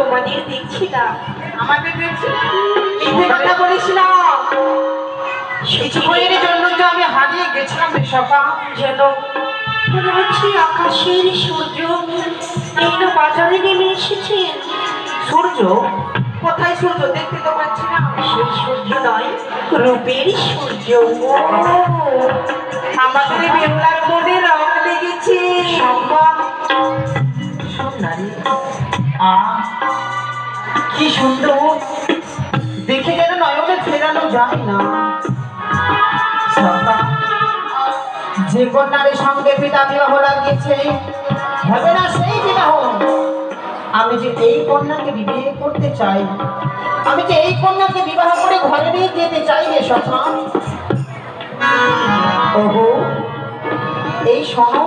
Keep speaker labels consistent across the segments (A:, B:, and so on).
A: তোমাদের দেখছি না। আমাদের দেখছি মিথ্যে কথা বলিস না। কিছুক্ষণের জন্য তো আমি হারিয়ে গেছিলাম সকা যেন মনে হচ্ছে আকাশের সূর্য এই না বাজারে নেমে এসেছে। সূর্য? কোথায় সূর্য? দেখতে তো পাচ্ছি না। সেই সূর্য নয়, রূপের সূর্য। আমাদের বেমলার রং লেগেছে। শোন না আ কি সুন্দর। দেখে যেন নয়নে ফেরানো যায় না। যে কন্যার সঙ্গে পিতা বিবাহ লাগিয়েছে হবে না সেই বিবাহ। আমি যে এই কন্যাকে বিবাহ করতে চাই আমি যে এই কন্যাকে বিবাহ করে ঘরে নিয়ে যেতে চাই রে ওহো এই শোনো।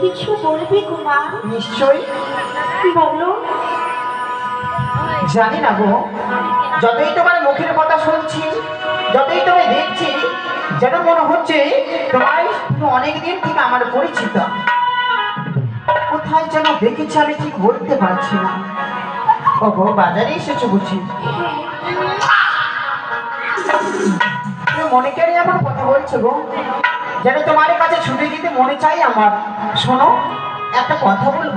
B: কিছু বলবি কুমার?
A: নিশ্চয়ই।
B: বলো।
A: জানি না গো। যতই তোমার মুখের কথা শুনছি, যতই তোমায় দেখছি, যেন মনে হচ্ছে তোমার তুমি অনেকদিন থেকে আমার পরিচিত। কোথায় যেন দেখেছি আমি ঠিক বলতে পারছি না। ও গো বাজারে এসেছ বুঝি? তুমি মনে কেড়ে আমার কথা বলছো গো? যেন তোমার কাছে ছুটে যেতে মনে চাই আমার। শোনো, একটা কথা বলব।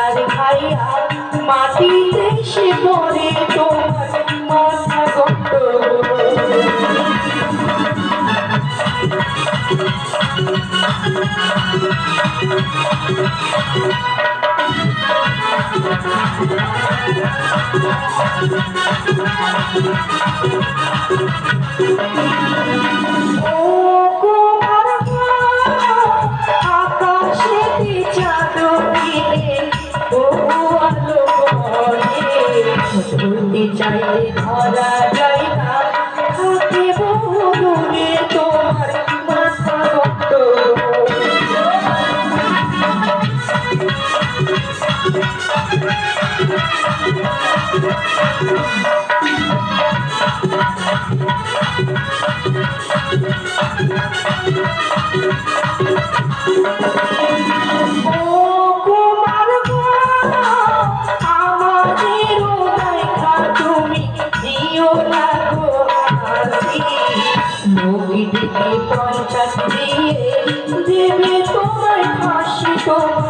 B: আছার খাইয়া মাটিতে সে পড়ে তোমার মাথা গন্ড ও কুমার পঞ্চাশ দিয়ে দেবে তোমার ফাঁসি তোমার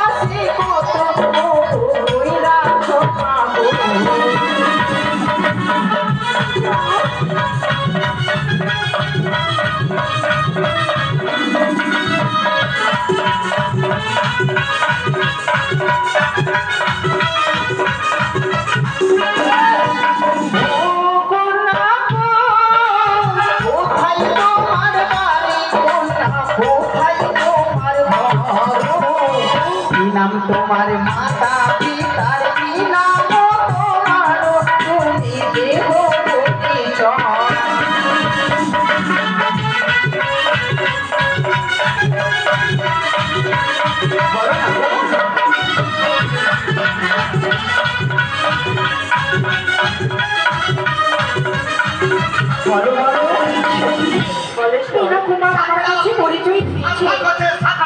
A: তোমার মাতা পিতার কি নাম তোমার তুমি দেহ বলো
B: আমার কাছে পরিচয়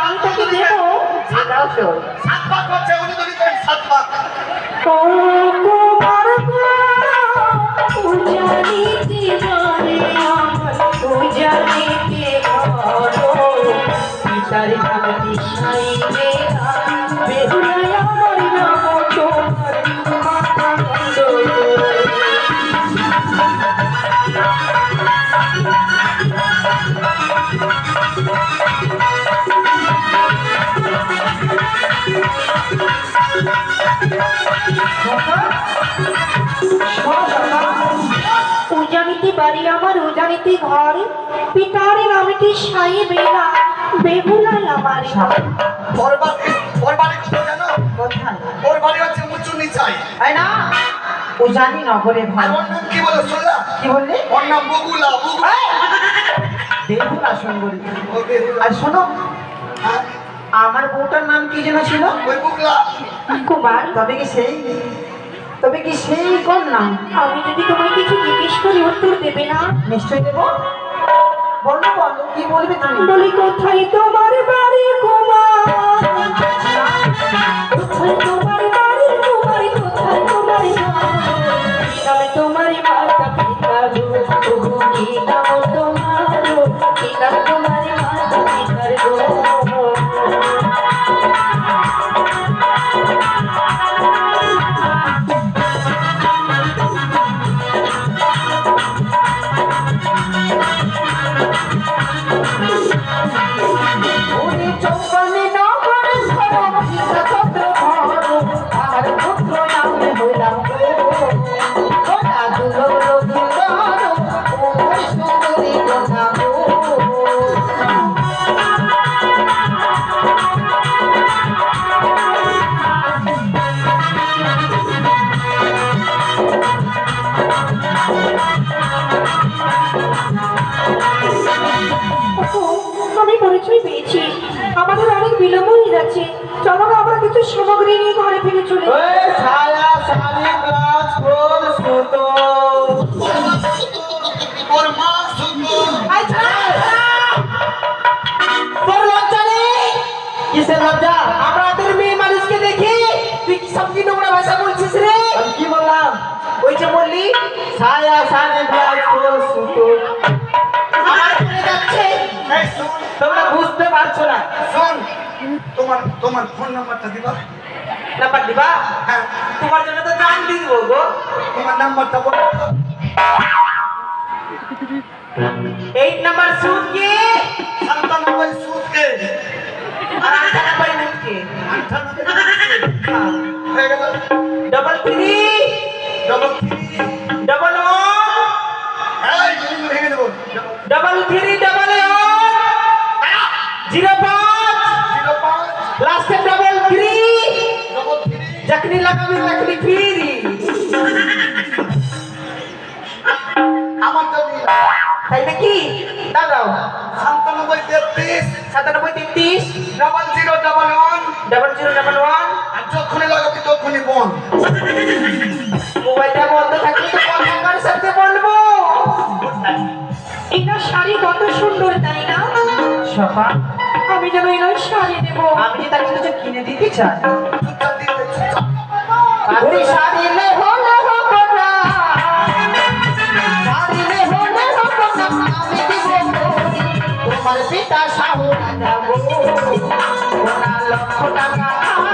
B: আমি তাকে। দেবো
C: হচ্ছে, উনি তো নিতেন সাত পাক।
B: তোমার পূজানিতে জানে আমার উজানিতে বাড়ি আমার উজানিতে ঘর। পিতার নামটি সাই বেলা বেহুলাই আমার
C: ওর বাড়ি কোথায় জানো
A: কোথায়
C: ওর বাড়ি হচ্ছে উঁচু নিচাই।
A: তাই না? উজানি নগরে
C: আর ওর নাম কি বলে? শুনলা?
A: কি বললি?
C: ওর নাম বগুলা বগুলা।
A: বেহুলা সুন্দরী আর শোনো
C: হ্যাঁ,
A: আমার বউটার নাম কি যেন ছিল?
C: ওই বুকলা
B: কুমার।
A: তবে কি সেই তবে কি সেই কোন নাম
B: আমি যদি তোমায় কিছু জিজ্ঞেস করি উত্তর দেবে না।
A: নিশ্চয় দেব। বলো বলো কি বলবে তুমি?
B: বলি কোথায় তোমার বাড়ি কুমার? কোথায় তোমার বাড়ি কুমার? কোথায় তোমার তবে তোমার মাতা পিতা গো
A: কিসের লজ্জা? আমরা তোর মেয়ে মানুষকে দেখি। তুই কি সব কি নোংরা ভাষা বলছিস রে? আমি কি বললাম? ওই যে বললি ছায়া সুতো। আমার পড়ে যাচ্ছে।
C: শোন।
A: তোমরা বুঝতে পারছ না।
C: শোন তোমার তোমার ফোন নাম্বারটা দিবা।
A: নাম্বার দিবা তোমার জন্য তো জান দিয়ে দেবো গো
C: তোমার নাম্বারটা বলো
A: এইট নাম্বার সুট কি
C: সাতানব্বই
A: আর মুট কি
C: আটানব্বই হয়ে গেল double three
A: double three double one
C: double three
A: double one zero
C: সাতানব্বই তেত্রিশ double zero double one
A: double zero double one
C: আর যখনই লাগাবি তখনই বন
A: মোবাইলটা বন্ধ থাকলে তো কথা সাথে বলব।
B: এটা শাড়ি কত সুন্দর তাই না?
A: সপা
B: আমি যেন এই নয় শাড়ি দেবো।
A: আমি যে তাকে কিছু কিনে দিতে চাই। শাড়ি লক্ষ টাকা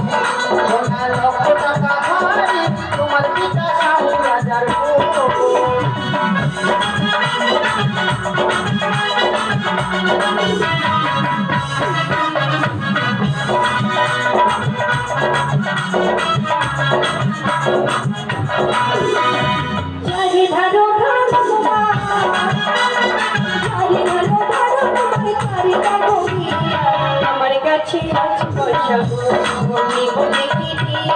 B: সকল ভূমি বলে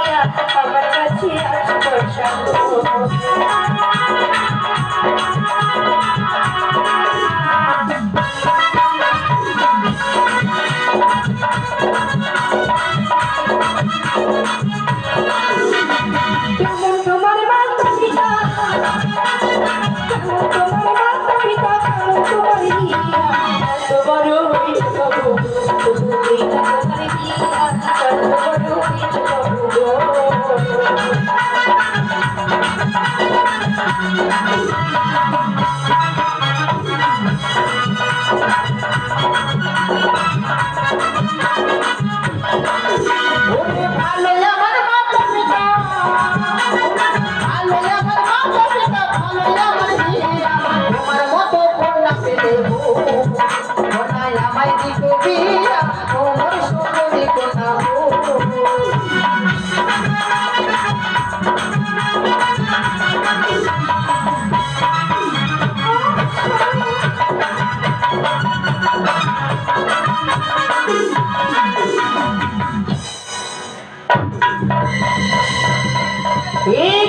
D: Yeah.